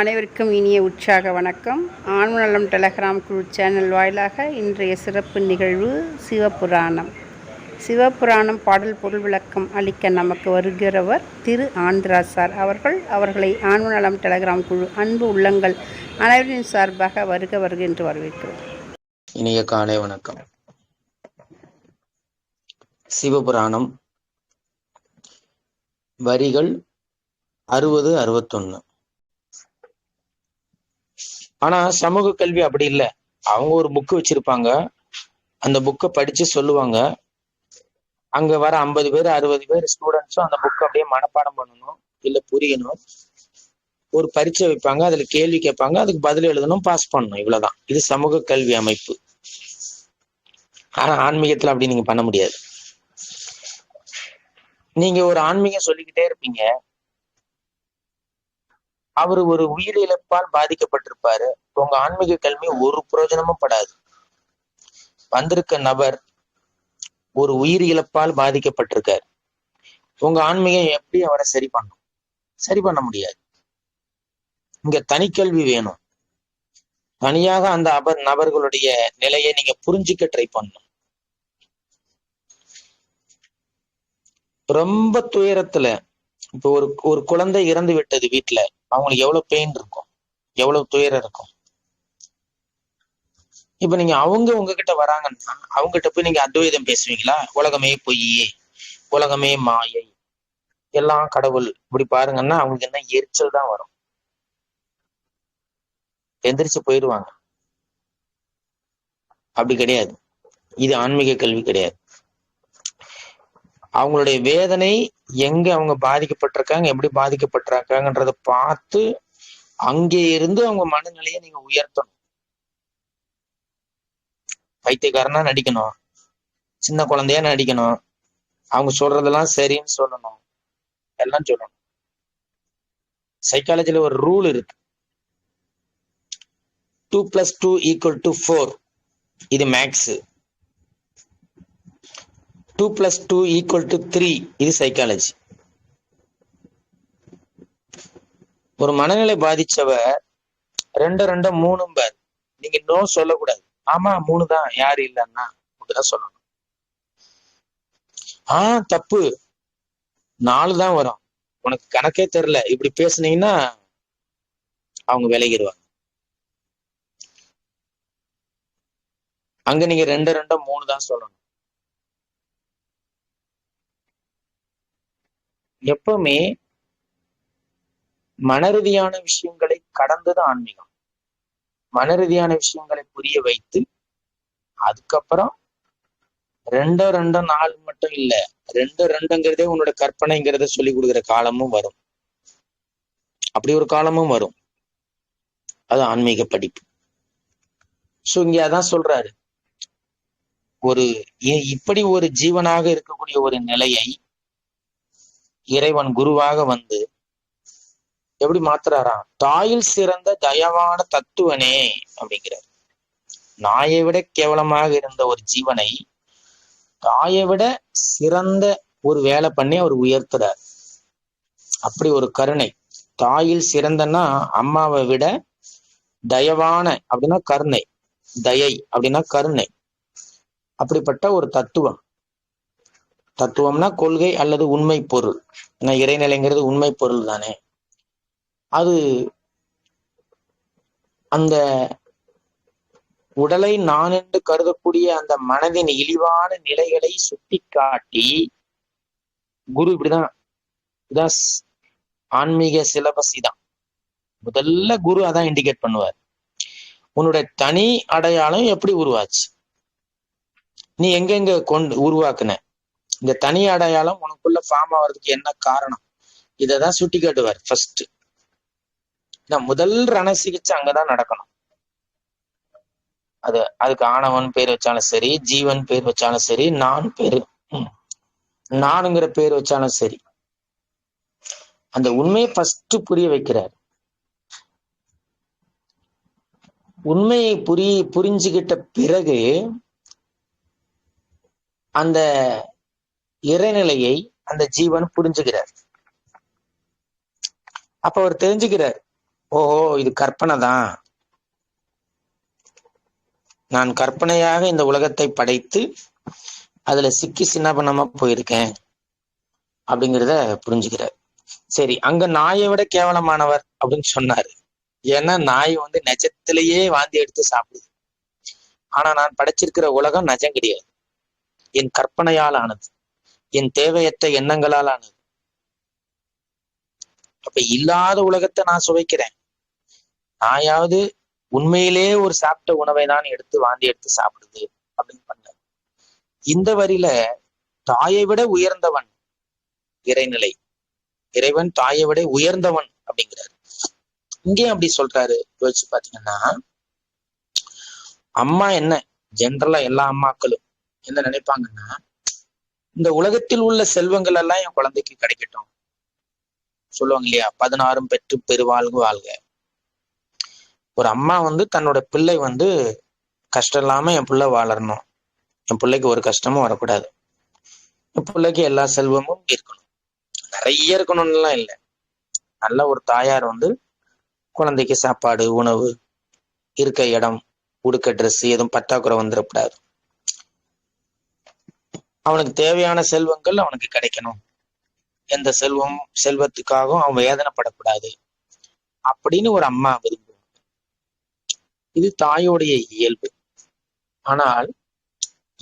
அனைவருக்கும் இனிய உற்சாக வணக்கம். ஆண்மநலம் டெலகிராம் குழு சேனல் வாயிலாக இன்றைய சிறப்பு நிகழ்வு சிவபுராணம். சிவபுராணம் பாடல் பொருள் விளக்கம் அளிக்க நமக்கு வருகிறவர் திரு ஆந்திரா சார் அவர்கள். அவர்களை ஆண்மநலம் டெலகிராம் குழு அன்பு உள்ளங்கள் அனைவரின் சார்பாக வருக வருக என்று வரவேற்கிறோம். இனிய காலை வணக்கம். சிவபுராணம் வரிகள் அறுபது அறுபத்தொன்னு. ஆனா சமூக கல்வி அப்படி இல்லை. அவங்க ஒரு புக்கு வச்சிருப்பாங்க. அந்த புக்கை படிச்சு சொல்லுவாங்க. அங்க வர ஐம்பது பேர் அறுபது பேர் ஸ்டூடெண்ட்ஸும் அந்த புக்கை அப்படியே மனப்பாடம் பண்ணணும். இல்ல புரியணும். ஒரு பரீட்சை வைப்பாங்க அதுல கேள்வி கேட்பாங்க அதுக்கு பதில் எழுதணும் பாஸ் பண்ணணும். இவ்வளவுதான். இது சமூக கல்வி அமைப்பு. ஆனா ஆன்மீகத்துல அப்படி நீங்க பண்ண முடியாது. நீங்க ஒரு ஆன்மீகம் சொல்லிக்கிட்டே இருப்பீங்க. அவர் ஒரு உயிரிழப்பால் பாதிக்கப்பட்டிருப்பாரு. உங்க ஆன்மீக கல்வி ஒரு பிரயோஜனமும் படாது. வந்திருக்க நபர் ஒரு உயிர் இழப்பால் பாதிக்கப்பட்டிருக்கார். உங்க ஆன்மீகம் எப்படி அவரை சரி பண்ணும்? சரி பண்ண முடியாது. இங்க தனிக்கல்வி வேணும். தனியாக அந்த அபர் நபர்களுடைய நிலையை நீங்க புரிஞ்சுக்க ட்ரை பண்ணும் ரொம்ப துயரத்துல இப்போ ஒரு ஒரு குழந்தை இறந்து விட்டது வீட்டுல அவங்களுக்கு எவ்வளவு பெயின் இருக்கும்? எவ்வளவு துயரம் இருக்கும்? இப்ப நீங்க அவங்க உங்ககிட்ட வராங்கன்னா அவங்ககிட்ட போய் நீங்க அத்வைதம் பேசுவீங்களா? உலகமே பொய் உலகமே மாயை. எல்லாம் கடவுள். இப்படி பாருங்கன்னா அவங்களுக்கு என்ன? எரிச்சல் தான் வரும். எந்திரிச்சு போயிடுவாங்க. அப்படி கிடையாது. இது ஆன்மீக கல்வி கிடையாது. அவங்களுடைய வேதனை எங்க அவங்க பாதிக்கப்பட்டிருக்காங்க எப்படி பாதிக்கப்பட்டிருக்காங்கன்றத பார்த்து அங்கே இருந்து அவங்க மனநிலையை நீங்க உயர்த்தணும். பைத்தியக்காரனா நடிக்கணும். சின்ன குழந்தையா நடிக்கணும். அவங்க சொல்றதெல்லாம் சரின்னு சொல்லணும். எல்லாம் சொல்லணும். சைக்காலஜில ஒரு ரூல் இருக்கு. Two plus two equal to four இது maths two plus two equal to three இது சைக்காலஜி ஒரு மனநிலை பாதிச்சவர் ரெண்டு ரெண்டு மூணும் பேர் நீங்க நோ சொல்லக்கூடாது. ஆமா மூணு தான் யாரு இல்லைன்னா? அப்படிதான் சொல்லணும். ஆஹ் தப்பு. நாலு தான் வரும். உனக்கு கணக்கே தெரியல. இப்படி பேசுனீங்கன்னா அவங்க விலகிடுவாங்க அங்க நீங்க ரெண்டு ரெண்டும் மூணு தான் சொல்லணும். எப்பவுமே மனரீதியான விஷயங்களை கடந்தது ஆன்மீகம். மனரீதியான விஷயங்களை புரிய வைத்து அதுக்கப்புறம் ரெண்டோ ரெண்டோ நாள் மட்டும் இல்ல ரெண்டு ரெண்டுங்கிறதே உன்னோட கற்பனைங்கிறத சொல்லி கொடுக்குற காலமும் வரும். அப்படி ஒரு காலமும் வரும். அது ஆன்மீக படிப்பு. சோ இங்க அதான் சொல்றாரு. ஒரு இப்படி ஒரு ஜீவனாக இருக்கக்கூடிய ஒரு நிலையை இறைவன் குருவாக வந்து எப்படி மாத்துறாராம்? தாயில் சிறந்த தயவான தத்துவனே அப்படிங்கிறார். நாயை விட கேவலமாக இருந்த ஒரு ஜீவனை தாயை விட சிறந்த ஒரு வேலை பண்ணி அவர் உயர்த்துறார். அப்படி ஒரு கருணை. தாயில் சிறந்தன்னா அம்மாவை விட தயவான அப்படின்னா கருணை. தயை அப்படின்னா கருணை. அப்படிப்பட்ட ஒரு தத்துவம். தத்துவம்னா கொள்கை அல்லது உண்மை பொருள். ஏன்னா இறைநிலைங்கிறது உண்மை பொருள் தானே. அது அந்த உடலை நான் என்று கருதக்கூடிய அந்த மனதின் இழிவான நிலைகளை சுட்டி காட்டி குரு இப்படிதான் இதான் ஆன்மீக சிலபஸ் தான் முதல்ல குரு அதான் இண்டிகேட் பண்ணுவார். உன்னுடைய தனி அடையாளம் எப்படி உருவாச்சு? நீ எங்கெங்க கொண்டு உருவாக்குன? இந்த தனி அடையாளம் உனக்குள்ள ஃபார்ம் ஆகிறதுக்கு என்ன காரணம்? இததான் சுட்டி காட்டுவார் ஃபர்ஸ்ட் முதல் ரண சிகிச்சை அங்கதான் நடக்கணும். அது அதுக்கு ஆணவன் பேர் வச்சாலும் சரி ஜீவன் பேர் வச்சாலும் சரி நான் பேரு நானுங்கிற பேர் வச்சாலும் சரி. அந்த உண்மையை ஃபர்ஸ்ட் புரிய வைக்கிறார். உண்மையை புரி புரிஞ்சுகிட்ட பிறகு அந்த இறைநிலையை அந்த ஜீவன் புரிஞ்சுக்கிறார் அப்ப அவர் தெரிஞ்சுக்கிறார் ஓஹோ இது கற்பனை தான் நான் கற்பனையாக இந்த உலகத்தை படைத்து அதுல சிக்கி சின்னபண்ணமா போயிருக்கேன் அப்படிங்கிறத புரிஞ்சுக்கிறார் சரி அங்க நாயை விட கேவலமானவர் அப்படின்னு சொன்னாரு. ஏன்னா நாய் வந்து நெஜத்திலேயே வாந்தி எடுத்து சாப்பிடுது. ஆனா நான் படைச்சிருக்கிற உலகம் நஜம் கிடையாது. என் கற்பனையால் ஆனது. என் தேவையற்ற எண்ணங்களால் ஆனது அப்ப இல்லாத உலகத்தை நான் சுவைக்கிறேன். நாயாவது உண்மையிலே ஒரு சாப்பிட்ட உணவை தான் எடுத்து வாந்தி எடுத்து சாப்பிடுது அப்படின்னு பண்ண இந்த வரியில தாயை விட உயர்ந்தவன் இறைநிலை. இறைவன் தாயை விட உயர்ந்தவன் அப்படிங்கிறாரு. இங்கே அப்படி சொல்றாரு. யோசிச்சு பாத்தீங்கன்னா அம்மா என்ன? ஜென்ரலா எல்லா அம்மாக்களும் என்ன நினைப்பாங்கன்னா இந்த உலகத்தில் உள்ள செல்வங்கள் எல்லாம் என் குழந்தைக்கு கிடைக்கட்டும். சொல்லுவாங்க இல்லையா? பதினாறும் பெற்று பெருவாழ்வு வாழ்க. ஒரு அம்மா வந்து தன்னோட பிள்ளை வந்து கஷ்டம் இல்லாம என் பிள்ளை வாழறணும். என் பிள்ளைக்கு ஒரு கஷ்டமும் வரக்கூடாது. என் பிள்ளைக்கு எல்லா செல்வமும் இருக்கணும். நிறைய இருக்கணும்லாம் இல்லை. நல்ல ஒரு தாயார் வந்து குழந்தைக்கு சாப்பாடு உணவு இருக்க இடம் உடுக்க ட்ரெஸ் எதுவும் பற்றாக்குறை வந்துடக்கூடாது. அவனுக்கு தேவையான செல்வங்கள் அவனுக்கு கிடைக்கணும். எந்த செல்வம் செல்வத்துக்காகவும் அவன் வேதனைப்படக்கூடாது அப்படின்னு ஒரு அம்மா விரும்புவாங்க. இது தாயோடைய இயல்பு. ஆனால்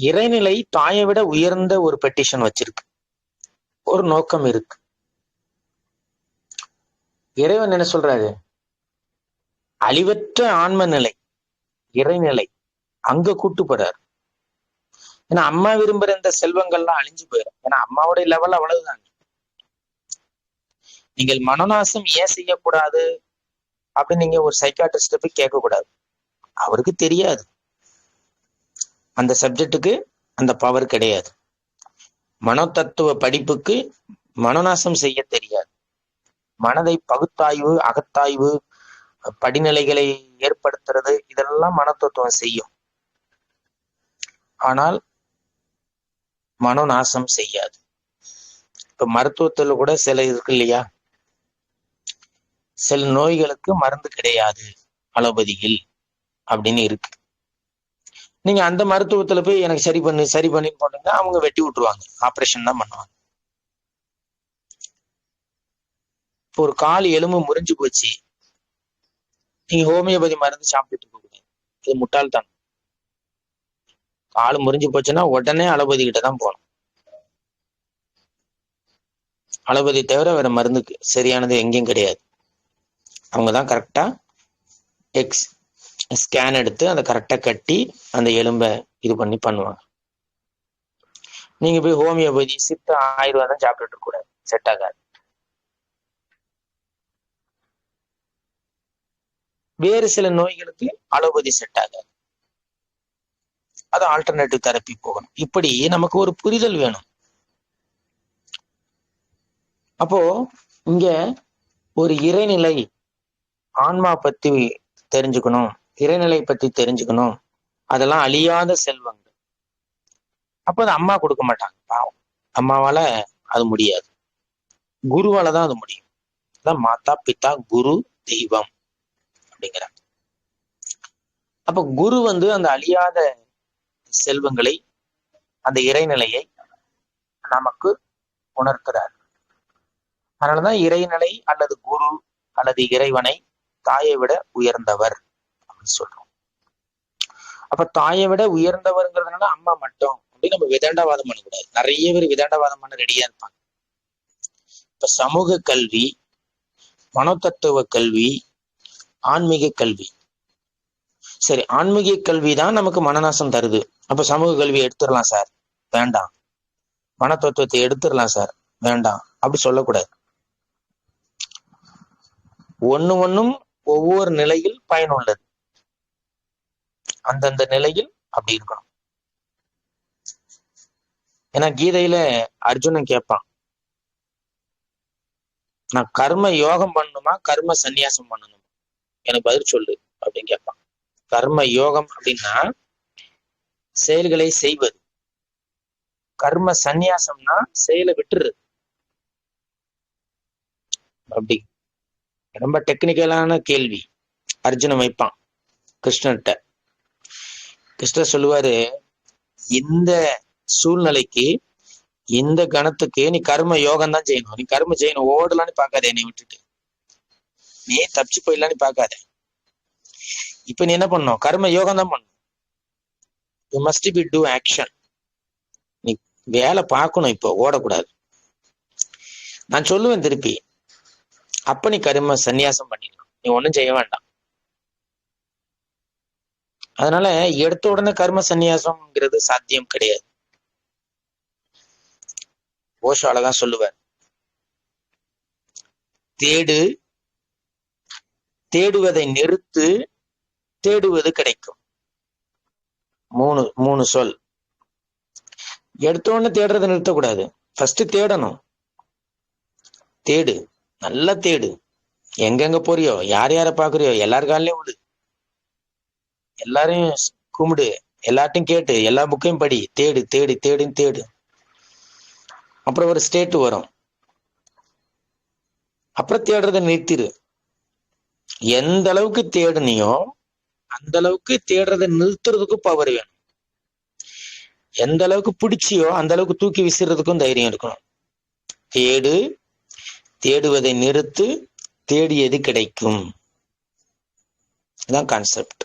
இறைநிலை தாயை விட உயர்ந்த ஒரு பெட்டிஷன் வச்சிருக்கு. ஒரு நோக்கம் இருக்கு. இறைவன் என்ன சொல்றாரு? அழிவற்ற ஆன்ம நிலை இறைநிலை அங்க கூட்டு போறாரு. ஏன்னா அம்மா விரும்புற இந்த செல்வங்கள்லாம் அழிஞ்சு போயிடும் ஏன்னா அம்மாவுடைய லெவல் அவ்வளவுதாங்க. நீங்கள் மனநாசம் ஏன் செய்யக்கூடாது? அப்படின்னு நீங்க ஒரு சைக்காட்ரிஸ்ட போய் கேட்க கூடாது அவருக்கு தெரியாது. அந்த சப்ஜெக்டுக்கு அந்த பவர் கிடையாது. மனோதத்துவ படிப்புக்கு மனநாசம் செய்ய தெரியாது. மனதை பகுத்தாய்வு அகத்தாய்வு படிநிலைகளை ஏற்படுத்துறது இதெல்லாம் மனத்தத்துவம் செய்யும். ஆனால் மனோநாசம் செய்யாது. இப்ப மருத்துவத்துல கூட சில இருக்கு இல்லையா? சில நோய்களுக்கு மருந்து கிடையாது அலோபதியில் அப்படின்னு இருக்கு. நீங்க அந்த மருத்துவத்துல போய் எனக்கு சரி பண்ணு சரி பண்ணி போனீங்கன்னா அவங்க வெட்டி விட்டுருவாங்க. ஆபரேஷன் தான் பண்ணுவாங்க. இப்போ ஒரு கால் எலும்பு முறிஞ்சு போச்சு. நீங்க ஹோமியோபதி மருந்து சாப்பிட்டுட்டு இருக்க கூடாது இது முட்டாள்தான் கால் முறிஞ்சு போச்சுன்னா உடனே அலோபதி கிட்ட தான் போகணும். அலோபதி தவிர வேற மருந்துக்கு சரியானது எங்கேயும் கிடையாது. அவங்க தான் கரெக்டா எக்ஸ் ஸ்கேன் எடுத்து அதை கரெக்டா கட்டி அந்த எலும்பை இது பண்ணி பண்ணுவாங்க. நீங்க போய் ஹோமியோபதி சித்த ஆயுர்வேதம் சாப்பிட்டுட்டு இருக்க கூடாது. செட் ஆகாது. வேறு சில நோய்களுக்கு அலோபதி செட் ஆகாது. அது ஆல்டர்னேட்டிவ் தெரப்பி போகணும். இப்படி நமக்கு ஒரு புரிதல் வேணும். அப்போ இங்க ஒரு இறைநிலை ஆன்மா பத்தி தெரிஞ்சுக்கணும். இறைநிலை பத்தி தெரிஞ்சுக்கணும். அதெல்லாம் அழியாத செல்வங்கள். அப்போ அது அம்மா கொடுக்க மாட்டாங்க பாவம். அம்மாவால அது முடியாது. குருவால தான் அது முடியும். அதான் மாதா பிதா குரு தெய்வம் அப்படிங்கிறாங்க. அப்ப குரு வந்து அந்த அழியாத செல்வங்களை அந்த இறைநிலையை நமக்கு உணர்த்துறார். அதனாலதான் இறைநிலை அல்லது குரு அல்லது இறைவனை தாயை விட உயர்ந்தவர் அப்படின்னு சொல்றோம். அப்ப தாயை விட உயர்ந்தவர்ங்கிறதுனால அம்மா மட்டும் அப்படின்னு நம்ம விதண்டாவாதம் பண்ணக்கூடாது. நிறைய பேர் விதண்டாவாதம் பண்ண ரெடியா இருப்பாங்க. இப்ப சமூக கல்வி மனோதத்துவ கல்வி ஆன்மீக கல்வி சரி ஆன்மீக கல்வி தான் நமக்கு மனநாசம் தருது. அப்ப சமூக கல்வி எடுத்துடலாம் சார். வேண்டாம். மன தத்துவத்தை எடுத்துடலாம் சார். வேண்டாம். அப்படி சொல்லக்கூடாது. ஒண்ணு ஒண்ணும் ஒவ்வொரு நிலையில் பயனுள்ளது. அந்தந்த நிலையில் அப்படி இருக்கணும். ஏன்னா கீதையில அர்ஜுனன் கேட்பான். நான் கர்ம யோகம் பண்ணணுமா கர்ம சந்நியாசம் பண்ணணுமா? எனக்கு பதில் சொல்லு அப்படின்னு கேட்பான். கர்ம யோகம் அப்படின்னா செயல்களை செய்வது. கர்ம சந்நியாசம்னா செயலை விட்டுரு அப்படி. ரொம்ப டெக்னிக்கலான கேள்வி. அர்ஜுனன் வைப்பான் கிருஷ்ணர்கிட்ட கிருஷ்ணர் சொல்லுவாரு இந்த சூழ்நிலைக்கு இந்த கணத்துக்கு நீ கர்ம யோகம் தான் செய்யணும். நீ கர்ம செய்யணும். ஓடலான்னு பார்க்காத என்னை விட்டுட்டு. நீ தப்பிச்சு போயிடலான்னு பாக்காத இப்ப நீ என்ன பண்ணும் கர்ம யோகம் தான் பண்ணும் you must be do action நீ வேலை பார்க்கணும் இப்போ ஓடக்கூடாது. நான் சொல்லுவேன் திருப்பி. அப்ப நீ கரும சந்நியாசம் பண்ணிடலாம். நீ ஒண்ணும் செய்ய வேண்டாம். அதனால எடுத்த உடனே கர்ம சந்நியாசம்ங்கிறது சாத்தியம் கிடையாது. ஓஷோ அழகா சொல்லுவார். தேடு தேடுவதை நிறுத்து தேடுவது கிடைக்கும். மூணு மூணு சொல். எடுத்த உடனே தேடுறதை நிறுத்தக்கூடாது. ஃபர்ஸ்ட் தேடணும். தேடு. நல்லா தேடு. எங்கெங்க போறியோ யார் யார பாக்குறியோ எல்லாருக்காலையும் விடு எல்லாரையும் கும்பிடு. எல்லார்ட்டையும் கேட்டு எல்லா புக்கையும் படி. தேடு தேடி தேடுன்னு தேடு. அப்புறம் ஒரு ஸ்டேட் வரும். அப்புறம் தேடுறதை நிறுத்திடு எந்த அளவுக்கு தேடுனியோ அந்த அளவுக்கு தேடுறதை நிறுத்துறதுக்கும் பவர் வேணும். எந்த அளவுக்கு பிடிச்சியோ அந்த அளவுக்கு தூக்கி விசிறதுக்கும் தைரியம் இருக்கணும். தேடு தேடுவதை நிறுத்து தேடியது கிடைக்கும்? இதான் கான்செப்ட்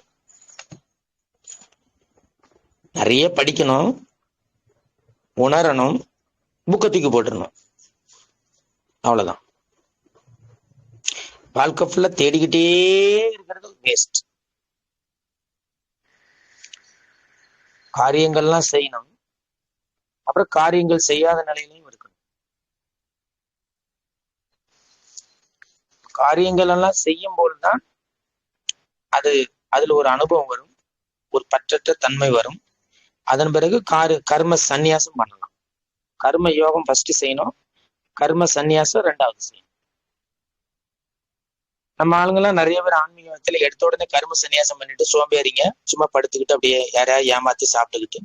நிறைய படிக்கணும். உணரணும். புக்கை தூக்கி போட்டுடணும் அவ்வளவுதான். வாழ்க்கை ஃபுல்லா தேடிக்கிட்டே இருக்கிறது வேஸ்ட் காரியங்கள்லாம் செய்யணும். அப்புறம் காரியங்கள் செய்யாத நிலையிலையும் இருக்கணும். காரியங்கள் எல்லாம் செய்யும் போதுதான் அது அதுல ஒரு அனுபவம் வரும். ஒரு பற்றற்ற தன்மை வரும். அதன் பிறகு காரு கர்ம சந்நியாசம் பண்ணலாம். கர்ம யோகம் ஃபர்ஸ்ட் செய்யணும். கர்ம சந்நியாசம் ரெண்டாவது செய்யணும். நம்ம ஆளுங்கெல்லாம் நிறைய பேர் ஆன்மீகத்துல எடுத்த உடனே கரும சன்னியாசம் பண்ணிட்டு சோம்பேறிங்க. சும்மா படுத்துக்கிட்டு அப்படியே யாரையாவது ஏமாத்தி சாப்பிட்டுக்கிட்டு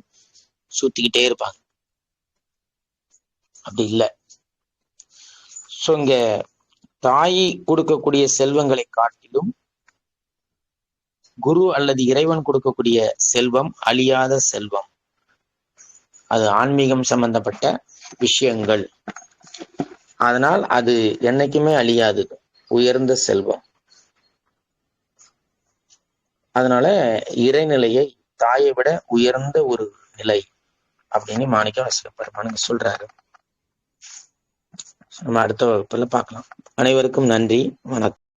சுத்திக்கிட்டே இருப்பாங்க. அப்படி இல்லை. ஸோ இங்க தாய் கொடுக்கக்கூடிய செல்வங்களை காட்டிலும் குரு அல்லது இறைவன் கொடுக்கக்கூடிய செல்வம் அழியாத செல்வம். அது ஆன்மீகம் சம்பந்தப்பட்ட விஷயங்கள். அதனால் அது என்னைக்குமே அழியாதது. உயர்ந்த செல்வம். அதனால இறைநிலையை தாயை விட உயர்ந்த ஒரு நிலை அப்படின்னு மாணிக்க வசிக்கப்பெருமானுங்க சொல்றாரு. நம்ம அடுத்த வகுப்புல பார்க்கலாம். அனைவருக்கும் நன்றி. வணக்கம்.